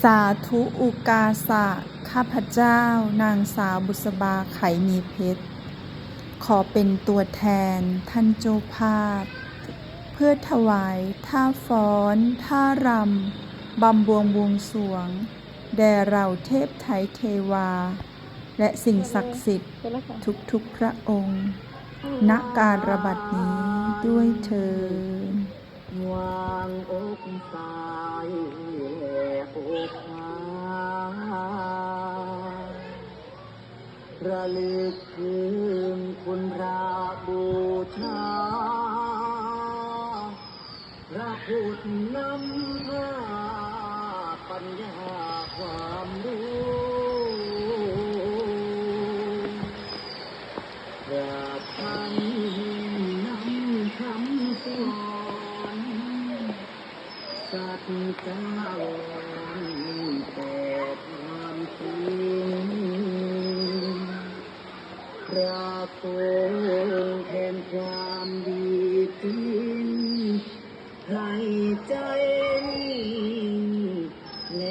สาธุอุกาสะ ข้าพเจ้านางสาวบุษบาไขมีเพชร ขอเป็นตัวแทนท่านเจ้าภาพ เพื่อถวายท่าฟ้อน ท่ารำบำบวงบวงสรวง แด่เราเทพไทยเทวา และสิ่งศักดิ์สิทธิ์ทุกๆพระองค์ ณการระบัดนี้ด้วยเธอวางอกสาย อกหาระลึกถึงคุณพระบูชา พระพุทธนำพาปัญญาความรู้พระท่านนำคำสอนสัจจา ใจแล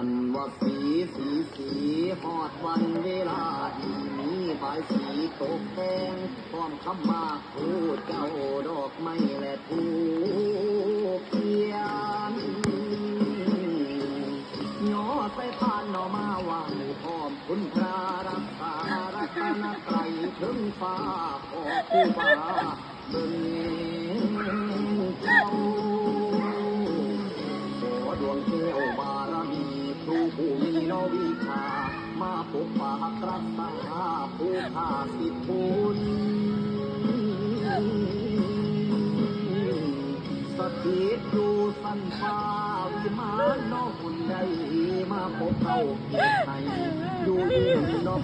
ันว่าสีสีสีหอดวันเวลาดีนี้บสีตกแต่งพร้อมคำมาพูดเจ้าดอกไม้และทูเพีย วิชา มาปกปักรักษาผู้ข้าสิทธุนสถิตอยู่สันฟ้าวิมานนอกหุ่นใดมาพบเขาเพียงไทยอยู่ดีนอก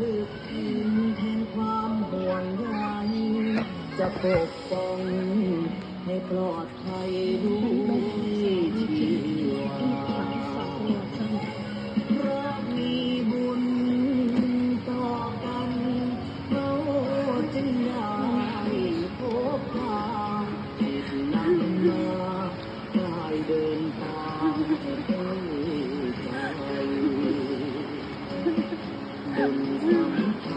ลึกถึงแทนความห่วงใยจะปกป้องให้ปลอดภัยด้วย Mm-hmm.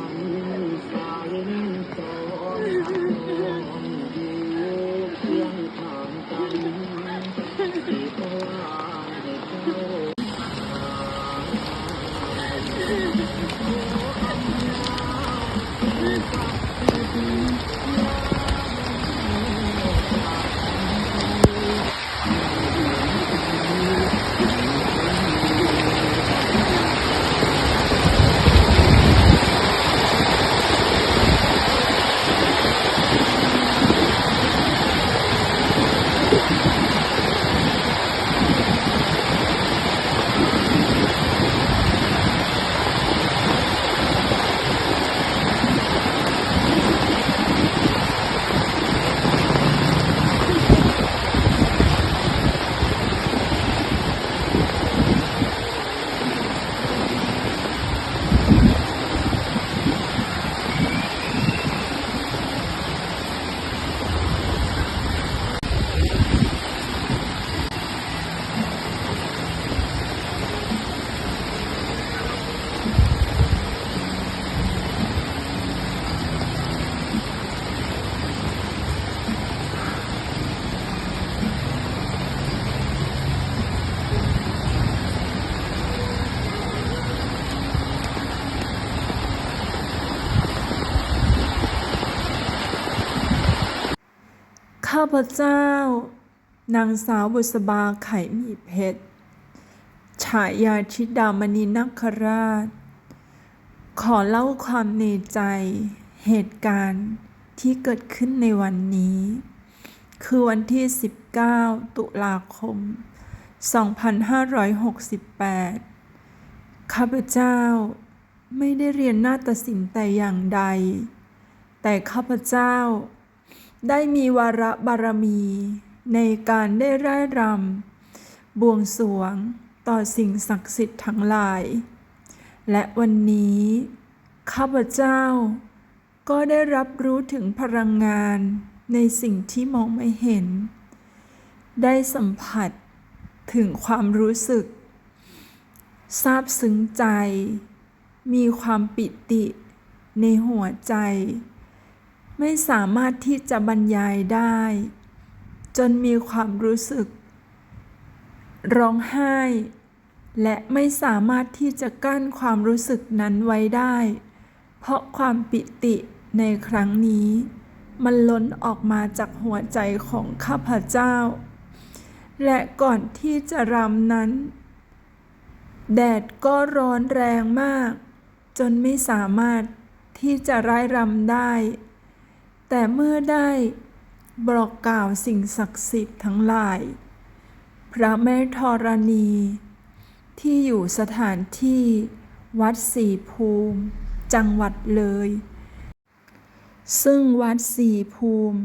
ข้าพเจ้า นางสาวบุษบาไข่มีเพชร ฉายาชิดามณีนักคราช ขอเล่าความในใจเหตุการณ์ที่เกิดขึ้นในวันนี้ คือวันที่ 19 ตุลาคม 2568 ข้าพเจ้าไม่ได้เรียนนาฏศิลป์แต่อย่างใด แต่ข้าพเจ้า ได้มีวาระบารมี ในการได้ร่ายรำบวงสรวงต่อสิ่งศักดิ์สิทธิ์ทั้งหลาย และวันนี้ ข้าพเจ้า ก็ได้รับรู้ถึงพลังงานในสิ่งที่มองไม่เห็น ได้สัมผัสถึงความรู้สึกซาบซึ้งใจ มีความปิติในหัวใจ ไม่สามารถที่จะบรรยายได้ จนมีความรู้สึก ร้องไห้ และไม่สามารถที่จะกั้นความรู้สึกนั้นไว้ได้ เพราะความปิติในครั้งนี้ มันล้นออกมาจากหัวใจของข้าพเจ้า และก่อนที่จะรำนั้น แดดก็ร้อนแรงมาก จนไม่สามารถที่จะร้ายรำได้ แต่เมื่อได้บอกกล่าวสิ่งศักดิ์สิทธิ์ทั้งหลาย พระแม่ธรณี ที่อยู่สถานที่วัดสีภูมิ จังหวัดเลย ซึ่งวัดสีภูมิ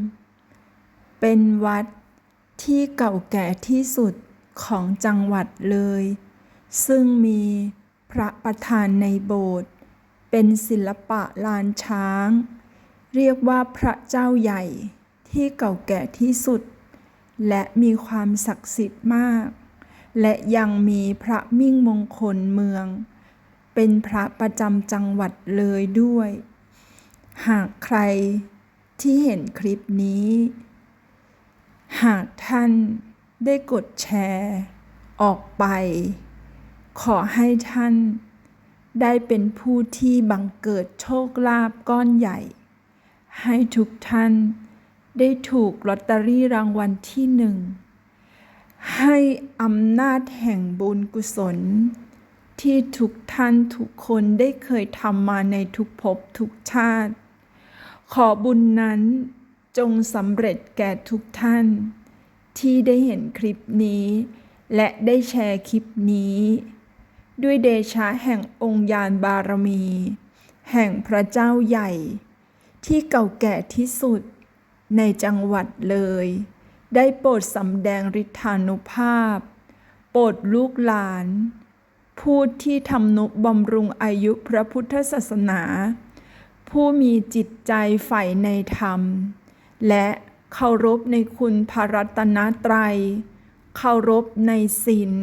เป็นวัดที่เก่าแก่ที่สุดของจังหวัดเลย ซึ่งมีพระประธานในโบสถ์เป็นศิลปะลานช้าง เรียกว่าพระเจ้าใหญ่ที่เก่าแก่ที่สุด และมีความศักดิ์สิทธิ์มาก และยังมีพระมิ่งมงคลเมือง เป็นพระประจำจังหวัดเลยด้วย หากใครที่เห็นคลิปนี้ หากท่านได้กดแชร์ ออกไป ขอให้ท่านได้เป็นผู้ที่บังเกิดโชคลาภก้อนใหญ่ ให้ทุกท่านได้ถูกลอตเตอรี่รางวัลที่หนึ่ง ให้อำนาจแห่งบุญกุศล ที่ทุกท่านทุกคนได้เคยทำมาในทุกภพทุกชาติ ขอบุญนั้นจงสำเร็จแก่ทุกท่าน ที่ได้เห็นคลิปนี้ และได้แชร์คลิปนี้ ด้วยเดชะแห่งองค์ญาณบารมี แห่งพระเจ้าใหญ่ ที่เก่าแก่ที่สุด ในจังหวัดเลย ได้โปรดสำแดงฤทธานุภาพ โปรดลูกหลาน ผู้ที่ทำนุบำรุงอายุพระพุทธศาสนา ผู้มีจิตใจใฝ่ในธรรม และเคารพในคุณพระรัตนตรัย เคารพในศีล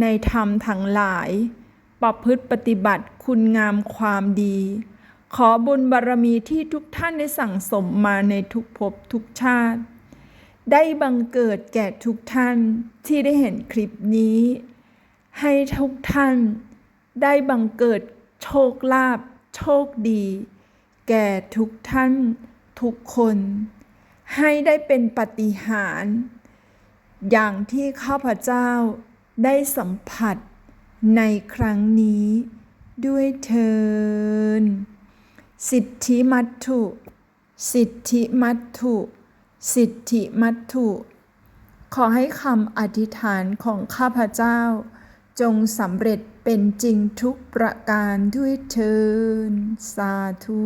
ในธรรมทั้งหลาย ประพฤติปฏิบัติคุณงามความดี ขอบุญบารมีที่ทุกท่านได้สั่งสมมาในทุกภพทุกชาติ ได้บังเกิดแก่ทุกท่านที่ได้เห็นคลิปนี้ ให้ทุกท่านได้บังเกิดโชคลาภโชคดี แก่ทุกท่านทุกคน ให้ได้เป็นปฏิหารอย่างที่ข้าพเจ้าได้สัมผัสในครั้งนี้ด้วยเทิน สิทธิมัตถุ สิทธิมัตถุ สิทธิมัตถุ ขอให้คำอธิษฐานของข้าพเจ้า จงสำเร็จเป็นจริงทุกประการด้วยเทินสาธุ